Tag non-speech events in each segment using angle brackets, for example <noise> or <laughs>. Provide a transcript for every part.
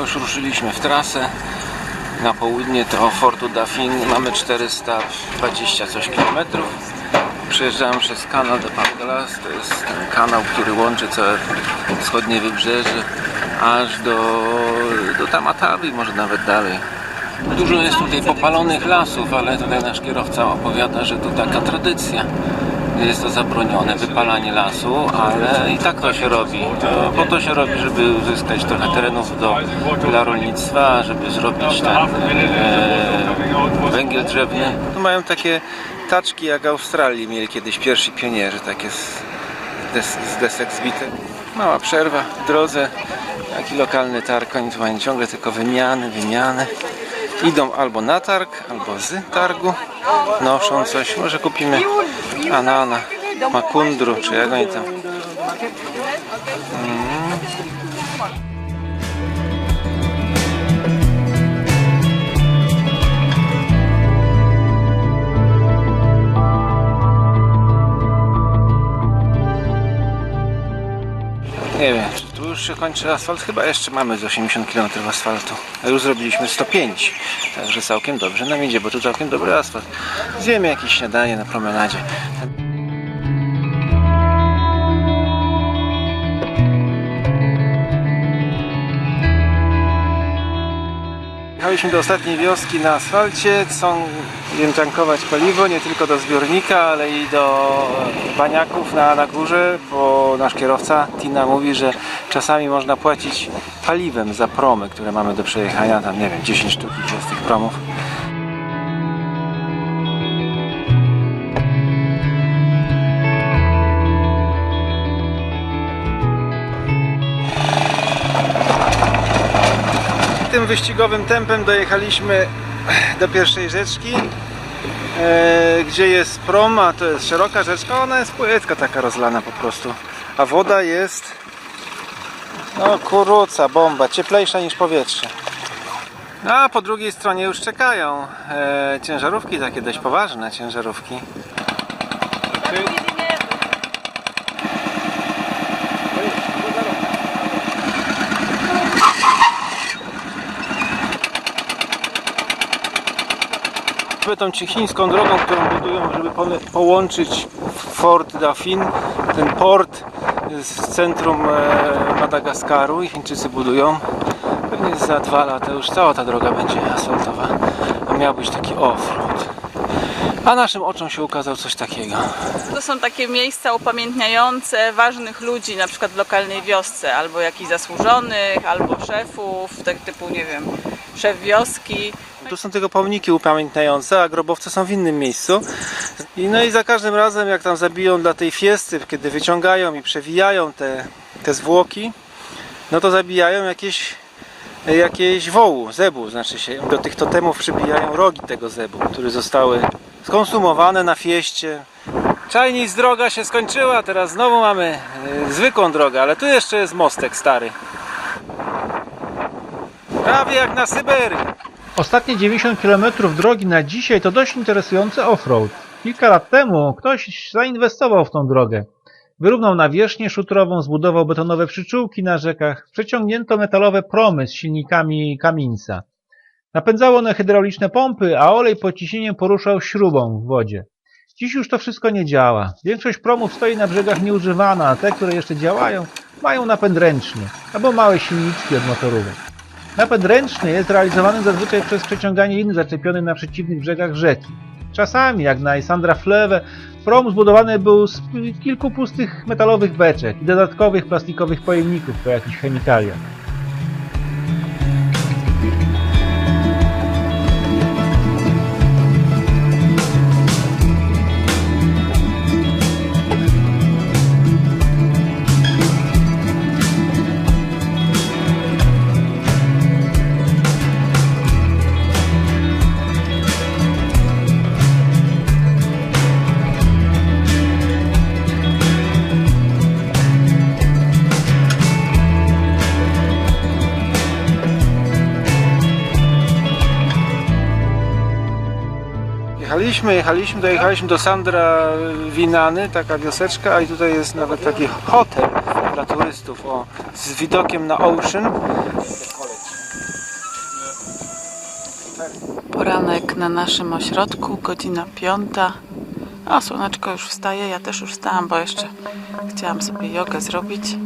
Już ruszyliśmy w trasę. Na południe to Fortu Dafin mamy 420 coś kilometrów. Przejeżdżałem przez kanał de Pangalas, to jest kanał, który łączy całe wschodnie wybrzeże aż do, do Tamatawi, może nawet dalej. Dużo jest tutaj popalonych lasów, ale tutaj nasz kierowca opowiada, że to taka tradycja. Jest to zabronione, wypalanie lasu, ale i tak to się robi. Po to się robi, żeby uzyskać trochę terenów do, dla rolnictwa, żeby zrobić ten e, węgiel drzewny. Tu mają takie taczki jak Australii mieli kiedyś pierwsi pionierzy, takie z, des, z desek zbite. Mała przerwa w drodze, taki lokalny targ, oni tu mają ciągle tylko wymiany, wymiany. Idą albo na targ, albo z targu, noszą coś, może kupimy anana, makundru, czy jak oni tam. Nie wiem, czy tu już się kończy asfalt? Chyba jeszcze mamy z 80 km asfaltu. A już zrobiliśmy 105. Także całkiem dobrze nam idzie, bo tu całkiem dobry asfalt. Zjemy jakieś śniadanie na promenadzie. Jechaliśmy do ostatniej wioski na asfalcie. Są będziemy tankować paliwo nie tylko do zbiornika, ale i do baniaków na, na górze, bo nasz kierowca Tina mówi, że czasami można płacić paliwem za promy, które mamy do przejechania. Tam nie wiem, 10 sztuk jest tych promów. Tym wyścigowym tempem dojechaliśmy do pierwszej rzeczki, e, gdzie jest prom, a to jest szeroka rzeczka, ona jest płytka taka rozlana po prostu, a woda jest no kuruca, bomba, cieplejsza niż powietrze. No, A po drugiej stronie już czekają e, ciężarówki, takie dość poważne ciężarówki. Tą ci chińską drogą, którą budują, żeby po- połączyć Fort Dafin, ten port z centrum e, Madagaskaru i Chińczycy budują. Pewnie za dwa lata już cała ta droga będzie asfaltowa, a miał być taki off-road. A naszym oczom się ukazał coś takiego. To są takie miejsca upamiętniające ważnych ludzi, na przykład w lokalnej wiosce, albo jakichś zasłużonych, albo szefów, tak typu, nie wiem, szef wioski. Tu są tylko pomniki upamiętniające, a grobowce są w innym miejscu. I no i za każdym razem, jak tam zabiją dla tej fiesty, kiedy wyciągają i przewijają te, te zwłoki, no to zabijają jakieś, jakieś wołu, zebu, znaczy się. Do tych totemów przybijają rogi tego zebu, które zostały skonsumowane na fieście. Chinese droga się skończyła, teraz znowu mamy y, zwykłą drogę, ale tu jeszcze jest mostek stary. Prawie jak na Syberii. Ostatnie 90 km drogi na dzisiaj to dość interesujący offroad. Kilka lat temu ktoś zainwestował w tą drogę. Wyrównał nawierzchnię szutrową, zbudował betonowe przyczółki na rzekach, przeciągnięto metalowe promy z silnikami Kaminsa. Napędzało one hydrauliczne pompy, a olej pod ciśnieniem poruszał śrubą w wodzie. Dziś już to wszystko nie działa. Większość promów stoi na brzegach nieużywana, a te, które jeszcze działają, mają napęd ręczny albo małe silniczki od motorówek. Napęd ręczny jest realizowany zazwyczaj przez przeciąganie liny zaczepionej na przeciwnych brzegach rzeki. Czasami, jak na Isandra Flewe, prom zbudowany był z kilku pustych metalowych beczek i dodatkowych plastikowych pojemników po jakichś chemikaliach. jechaliśmy, jechaliśmy, dojechaliśmy do Sandra Winany, taka wioseczka, i tutaj jest nawet taki hotel dla turystów o, z widokiem na ocean. Poranek na naszym ośrodku, godzina piąta. A słoneczko już wstaje, ja też już wstałam, bo jeszcze chciałam sobie jogę zrobić.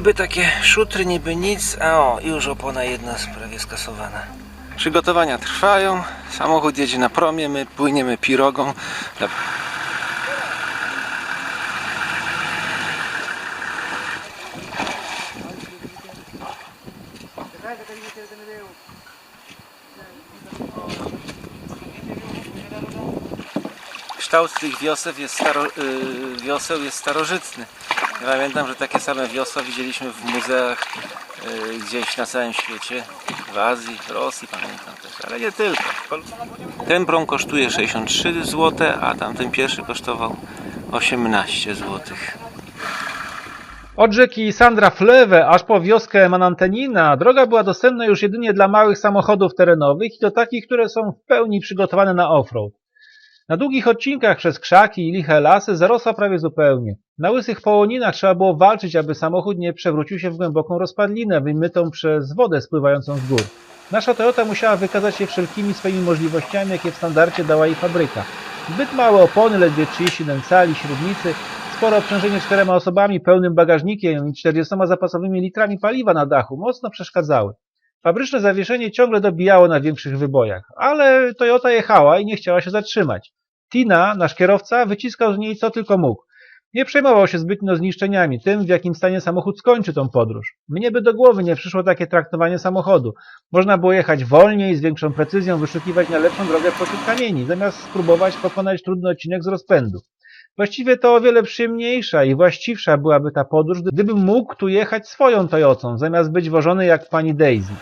Niby takie szutry, niby nic, a o, już opona jedna prawie skasowana. Przygotowania trwają, samochód jedzie na promie, my płyniemy pirogą. Kształt tych wioseł jest, staro, y, wioseł jest starożytny. Ja pamiętam, że takie same wiosła widzieliśmy w muzeach y, gdzieś na całym świecie, w Azji, w Rosji pamiętam też, ale nie tylko. Ten prom kosztuje 63 zł, a tamten pierwszy kosztował 18 zł. Od rzeki Sandra Flewe aż po wioskę Manantenina droga była dostępna już jedynie dla małych samochodów terenowych i to takich, które są w pełni przygotowane na offroad. Na długich odcinkach przez krzaki i liche lasy zarosła prawie zupełnie. Na łysych połoninach trzeba było walczyć, aby samochód nie przewrócił się w głęboką rozpadlinę wymytą przez wodę spływającą z gór. Nasza Toyota musiała wykazać się wszelkimi swoimi możliwościami, jakie w standardzie dała jej fabryka. Zbyt małe opony, ledwie 37 cali, średnicy, spore obciążenie czterema osobami, pełnym bagażnikiem i 40 zapasowymi litrami paliwa na dachu mocno przeszkadzały. Fabryczne zawieszenie ciągle dobijało na większych wybojach, ale Toyota jechała i nie chciała się zatrzymać. Tina, nasz kierowca, wyciskał z niej co tylko mógł. Nie przejmował się zbytnio zniszczeniami, tym w jakim stanie samochód skończy tą podróż. Mnie by do głowy nie przyszło takie traktowanie samochodu. Można było jechać wolniej, z większą precyzją, wyszukiwać najlepszą drogę pośród kamieni, zamiast spróbować pokonać trudny odcinek z rozpędu. Właściwie to o wiele przyjemniejsza i właściwsza byłaby ta podróż, gdybym mógł tu jechać swoją Toyotą, zamiast być wożony jak pani Daisy.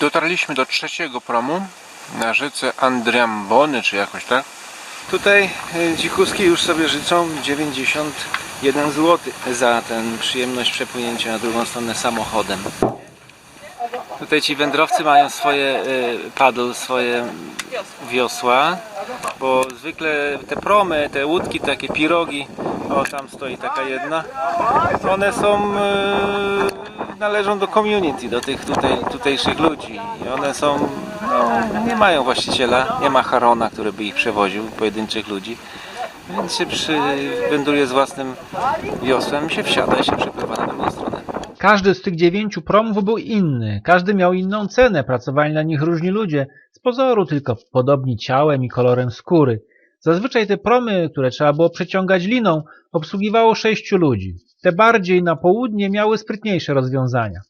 Dotarliśmy do trzeciego promu na rzece Andriambony, czy jakoś tak. Tutaj y, dzikuski już sobie życzą 91 zł za tę przyjemność przepłynięcia na drugą stronę samochodem. Tutaj ci wędrowcy mają swoje y, paddle, swoje wiosła, bo zwykle te promy, te łódki, takie pirogi, o tam stoi taka jedna, one są, y, należą do community, do tych tutaj, tutejszych ludzi i one są, no, nie mają właściciela, nie ma Harona, który by ich przewoził, pojedynczych ludzi, więc się wędruje z własnym wiosłem, się wsiada i się przepływa na drugą stronę. Każdy z tych dziewięciu promów był inny, każdy miał inną cenę, pracowali na nich różni ludzie, z pozoru tylko podobni ciałem i kolorem skóry. Zazwyczaj te promy, które trzeba było przeciągać liną, obsługiwało sześciu ludzi. Te bardziej na południe miały sprytniejsze rozwiązania.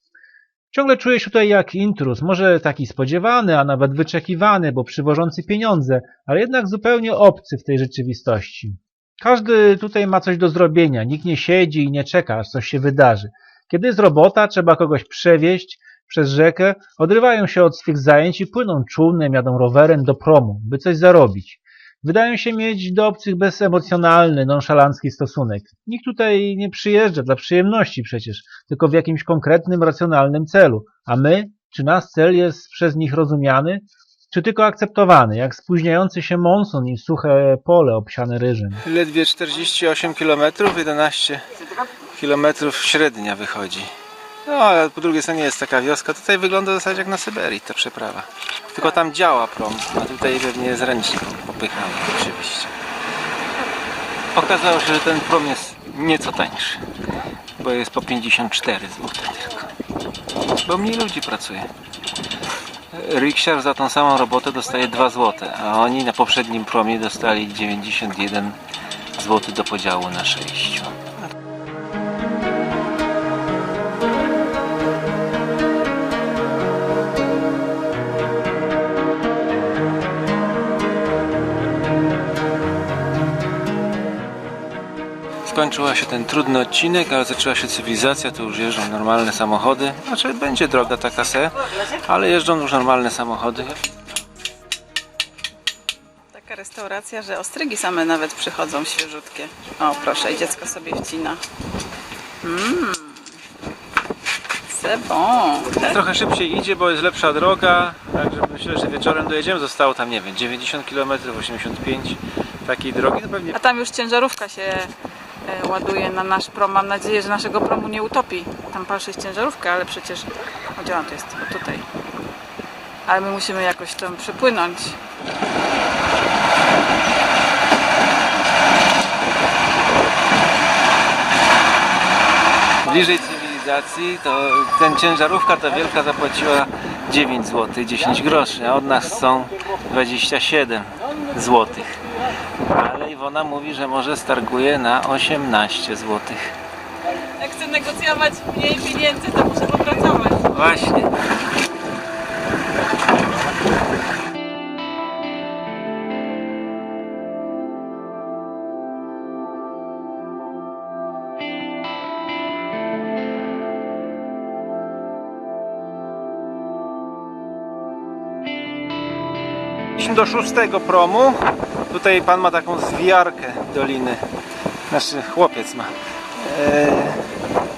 Ciągle czuję się tutaj jak intruz, może taki spodziewany, a nawet wyczekiwany, bo przywożący pieniądze, ale jednak zupełnie obcy w tej rzeczywistości. Każdy tutaj ma coś do zrobienia, nikt nie siedzi i nie czeka, aż coś się wydarzy. Kiedy jest robota, trzeba kogoś przewieźć przez rzekę, odrywają się od swych zajęć i płyną czółnem, jadą rowerem do promu, by coś zarobić. Wydają się mieć do obcych bezemocjonalny, nonszalancki stosunek. Nikt tutaj nie przyjeżdża dla przyjemności przecież, tylko w jakimś konkretnym, racjonalnym celu. A my? Czy nasz cel jest przez nich rozumiany? Czy tylko akceptowany, jak spóźniający się monsun i suche pole obsiane ryżem? Ledwie 48 km, 11 km średnia wychodzi. No ale po drugiej stronie jest taka wioska. Tutaj wygląda w zasadzie jak na Syberii ta przeprawa. Tylko tam działa prom, a tutaj pewnie jest ręcznie popychany oczywiście. Okazało się, że ten prom jest nieco tańszy, bo jest po 54 zł tylko. Bo mniej ludzi pracuje. Riksiar za tą samą robotę dostaje 2 zł, a oni na poprzednim promie dostali 91 zł do podziału na 6. skończyła się ten trudny odcinek, ale zaczęła się cywilizacja, to już jeżdżą normalne samochody. Znaczy będzie droga taka se, ale jeżdżą już normalne samochody. Taka restauracja, że ostrygi same nawet przychodzą świeżutkie. O, proszę, i dziecko sobie wcina. Mmm. Bon. Trochę szybciej idzie, bo jest lepsza droga, także myślę, że wieczorem dojedziemy. Zostało tam, nie wiem, 90 km, 85 takiej drogi, to pewnie A tam już ciężarówka się ładuje na nasz prom. Mam nadzieję, że naszego promu nie utopi. Tam patrzy jest ciężarówka, ale przecież... O, gdzie to jest? Tutaj. Ale my musimy jakoś tam przepłynąć. bliżej cywilizacji, to ten ciężarówka ta wielka zapłaciła 9 zł 10 groszy, a od nas są 27 zł. Ale Iwona mówi, że może starguje na 18 zł. Jak chcę negocjować mniej pieniędzy, to muszę popracować. Właśnie. Do szóstego promu. Tutaj pan ma taką zwijarkę doliny. Znaczy chłopiec ma. Eee,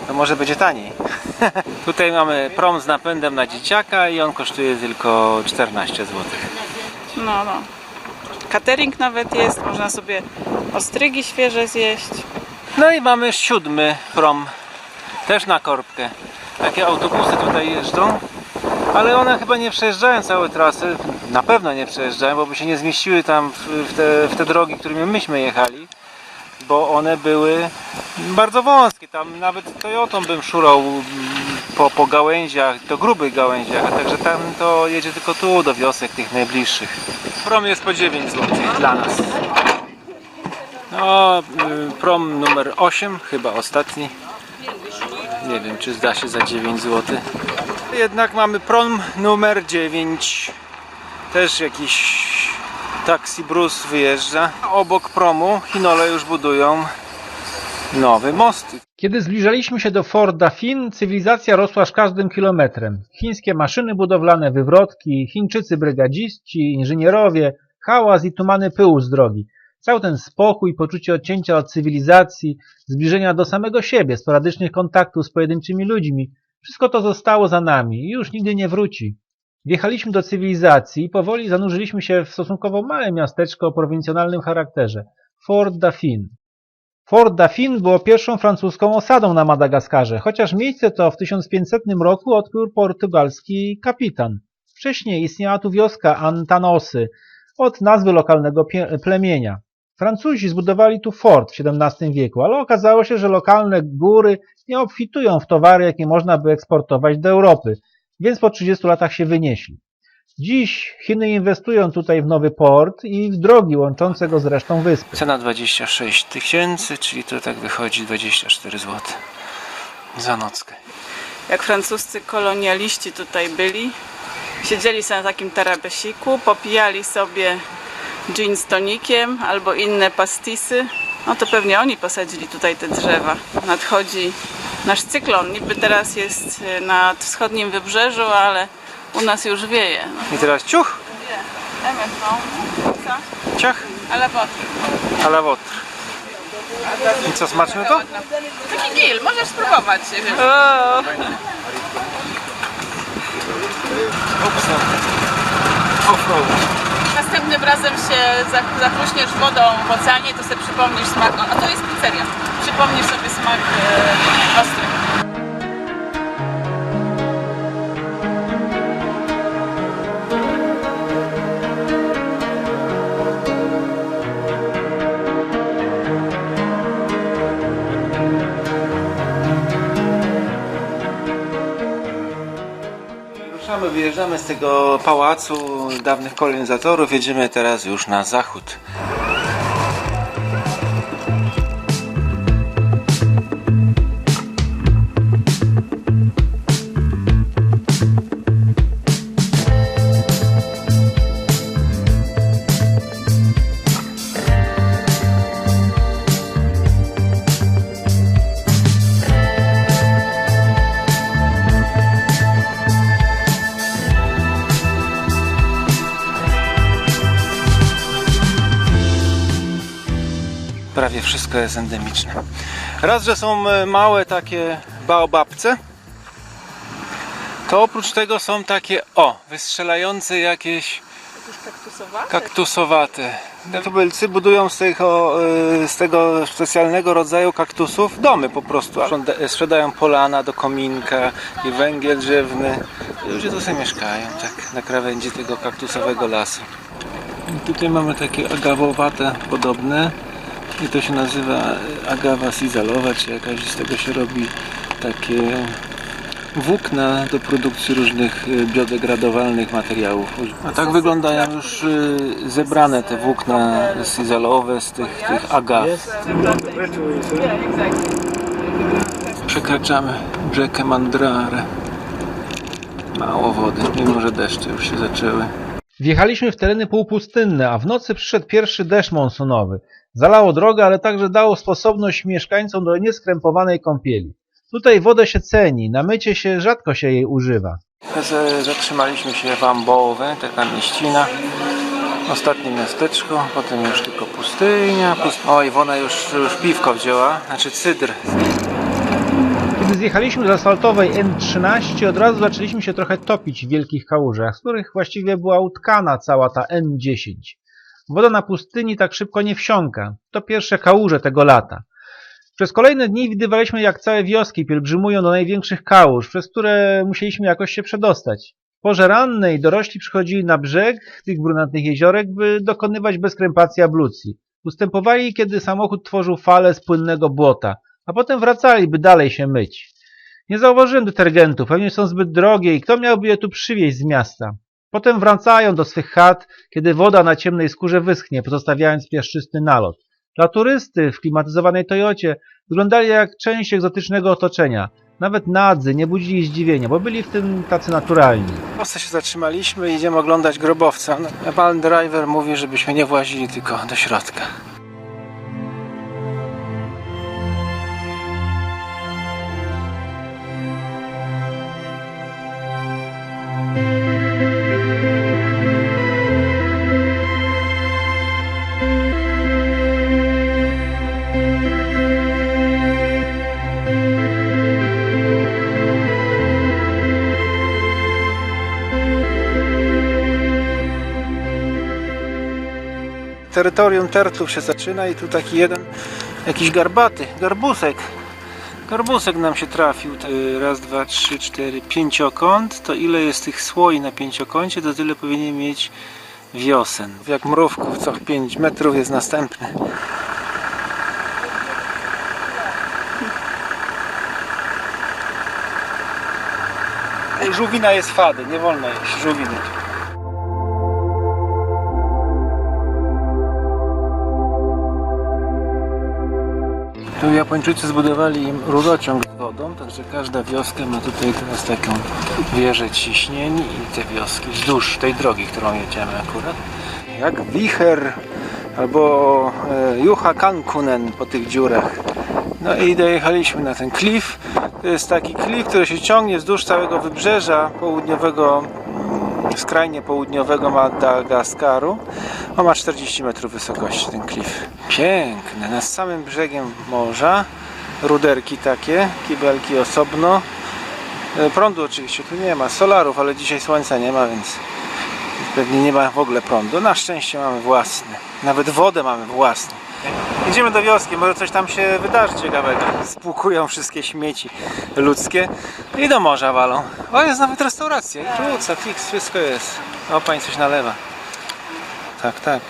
to może będzie taniej. <laughs> Tutaj mamy prom z napędem na dzieciaka i on kosztuje tylko 14 zł. No, no. Catering nawet jest, można sobie ostrygi świeże zjeść. No i mamy siódmy prom. Też na korbkę. Takie autobusy tutaj jeżdżą. Ale one chyba nie przejeżdżają całe trasy. Na pewno nie przejeżdżają, bo by się nie zmieściły tam w, te, w te drogi, którymi myśmy jechali. Bo one były bardzo wąskie. Tam nawet Toyotą bym szurał mm, po, po gałęziach, to grubych gałęziach. A także tam to jedzie tylko tu do wiosek tych najbliższych. Prom jest po 9 zł dla nas. No, y, prom numer 8, chyba ostatni. Nie wiem, czy zda się za 9 zł. Jednak mamy prom numer 9. Też jakiś taksi Bruce wyjeżdża. Obok promu Chinole już budują nowy most. Kiedy zbliżaliśmy się do Fort Dauphin, cywilizacja rosła z każdym kilometrem. Chińskie maszyny budowlane, wywrotki, Chińczycy brygadziści, inżynierowie, hałas i tumany pyłu z drogi. Cały ten spokój, poczucie odcięcia od cywilizacji, zbliżenia do samego siebie, sporadycznych kontaktów z pojedynczymi ludźmi, wszystko to zostało za nami i już nigdy nie wróci. Wjechaliśmy do cywilizacji i powoli zanurzyliśmy się w stosunkowo małe miasteczko o prowincjonalnym charakterze Fort Dauphin. Fort Dauphin było pierwszą francuską osadą na Madagaskarze, chociaż miejsce to w 1500 roku odkrył portugalski kapitan. Wcześniej istniała tu wioska Antanosy od nazwy lokalnego plemienia. Francuzi zbudowali tu fort w XVII wieku, ale okazało się, że lokalne góry nie obfitują w towary, jakie można by eksportować do Europy, więc po 30 latach się wynieśli. Dziś Chiny inwestują tutaj w nowy port i w drogi łączące go z resztą wyspy. Cena 26 tysięcy, czyli to tak wychodzi 24 zł za nockę. Jak francuscy kolonialiści tutaj byli, siedzieli sobie na takim tarabesiku, popijali sobie gin z tonikiem albo inne pastisy, no to pewnie oni posadzili tutaj te drzewa. Nadchodzi nasz cyklon, niby teraz jest y, nad wschodnim wybrzeżu, ale u nas już wieje. No, I teraz ciuch, wie, MFV, co? ciach, Ale wody. a la wotr. I co, smaczne to? Taki deal, możesz spróbować. Ups, no. Offroad. Następnym razem się za- zachruśniesz wodą w oceanie, to sobie przypomnisz smak. A to jest pizzeria. Przypomnisz sobie smak e, ostry. Ruszamy, wyjeżdżamy z tego pałacu dawnych kolonizatorów, jedziemy teraz już na zachód. Wszystko jest endemiczne. Raz, że są e, małe takie baobabce, to oprócz tego są takie, o, wystrzelające jakieś kaktusowate? kaktusowate. Tubylcy budują z tego, e, z tego specjalnego rodzaju kaktusów domy po prostu. Sprzedają polana do kominka i węgiel drzewny. Ludzie tu sobie mieszkają, tak, na krawędzi tego kaktusowego lasu. I tutaj mamy takie agawowate podobne. I to się nazywa agawa sizalowa, czy jakaś z tego się robi takie włókna do produkcji różnych y, biodegradowalnych materiałów. A tak wyglądają już y, zebrane te włókna sizalowe z tych, tych agaw. Przekraczamy rzekę Mandrare. Mało wody, mimo że deszcze już się zaczęły. Wjechaliśmy w tereny półpustynne, a w nocy przyszedł pierwszy deszcz monsunowy. Zalało drogę, ale także dało sposobność mieszkańcom do nieskrępowanej kąpieli. Tutaj wodę się ceni, na mycie się rzadko się jej używa. Zatrzymaliśmy się w Ambowe, taka mieścina. Ostatnie miasteczko, potem już tylko pustynia. Pust... Oj, Wona już, już piwko wzięła, znaczy cydr. Kiedy zjechaliśmy z asfaltowej N13, od razu zaczęliśmy się trochę topić w wielkich kałużach, z których właściwie była utkana cała ta N10. Woda na pustyni tak szybko nie wsiąka. To pierwsze kałuże tego lata. Przez kolejne dni widywaliśmy, jak całe wioski pielgrzymują do największych kałuż, przez które musieliśmy jakoś się przedostać. W porze rannej dorośli przychodzili na brzeg tych brunatnych jeziorek, by dokonywać bezkrępacji ablucji. Ustępowali, kiedy samochód tworzył falę z płynnego błota, a potem wracali, by dalej się myć. Nie zauważyłem detergentów, pewnie są zbyt drogie i kto miałby je tu przywieźć z miasta? Potem wracają do swych chat, kiedy woda na ciemnej skórze wyschnie, pozostawiając piaszczysty nalot. Dla turysty w klimatyzowanej Toyocie wyglądali jak część egzotycznego otoczenia. Nawet nadzy nie budzili zdziwienia, bo byli w tym tacy naturalni. W Polsce się zatrzymaliśmy i idziemy oglądać grobowca. Pan driver mówi, żebyśmy nie włazili tylko do środka. Terytorium Tertów się zaczyna i tu taki jeden, jakiś garbaty, garbusek. Garbusek nam się trafił. Y, Raz, dwa, trzy, cztery, pięciokąt. To ile jest tych słoi na pięciokącie, to tyle powinien mieć wiosen. Jak mrówków, co 5 metrów jest następny. Żółwina jest fady, nie wolno jeść żółwiny. Tu Japończycy zbudowali im rurociąg z wodą, także każda wioska ma tutaj teraz taką wieżę ciśnień i te wioski wzdłuż tej drogi, którą jedziemy akurat. Jak wicher albo e, Juha Kankunen po tych dziurach. No i dojechaliśmy na ten klif. To jest taki klif, który się ciągnie wzdłuż całego wybrzeża południowego, skrajnie południowego Madagaskaru. On ma 40 metrów wysokości ten klif. Piękny, nad samym brzegiem morza. Ruderki takie, kibelki osobno. E, Prądu oczywiście tu nie ma, solarów, ale dzisiaj słońca nie ma, więc pewnie nie ma w ogóle prądu. Na szczęście mamy własny. Nawet wodę mamy własną. Idziemy do wioski, może coś tam się wydarzy ciekawego. Spłukują wszystkie śmieci ludzkie i do morza walą. O, jest nawet restauracja. I pizza, fix, wszystko jest. O, pani coś nalewa. Tak, tak.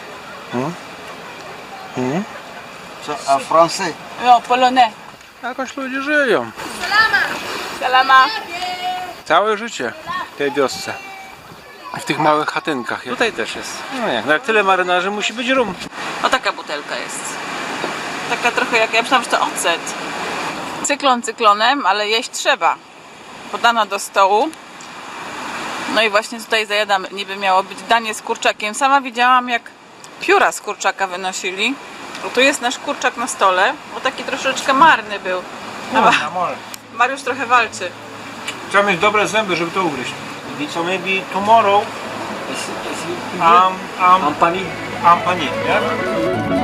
Hmm? Hmm? En français. No, polonais. Jakoś ludzie żyją. Salama. Całe życie w tej wiosce. W tych małych chatynkach. Tutaj też jest. No jak, no jak tyle marynarzy musi być rum. O taka butelka jest. Taka trochę jak, ja myślałam, że to ocet. Cyklon cyklonem, ale jeść trzeba. Podana do stołu. No i właśnie tutaj zajadamy. Niby miało być danie z kurczakiem. Sama widziałam jak pióra z kurczaka wynosili. Bo tu jest nasz kurczak na stole, bo taki troszeczkę marny był. A Mariusz trochę walczy. Trzeba mieć dobre zęby, żeby to ugryźć. So maybe tomorrow Is, is it um, um, Ampani? ampani, yeah?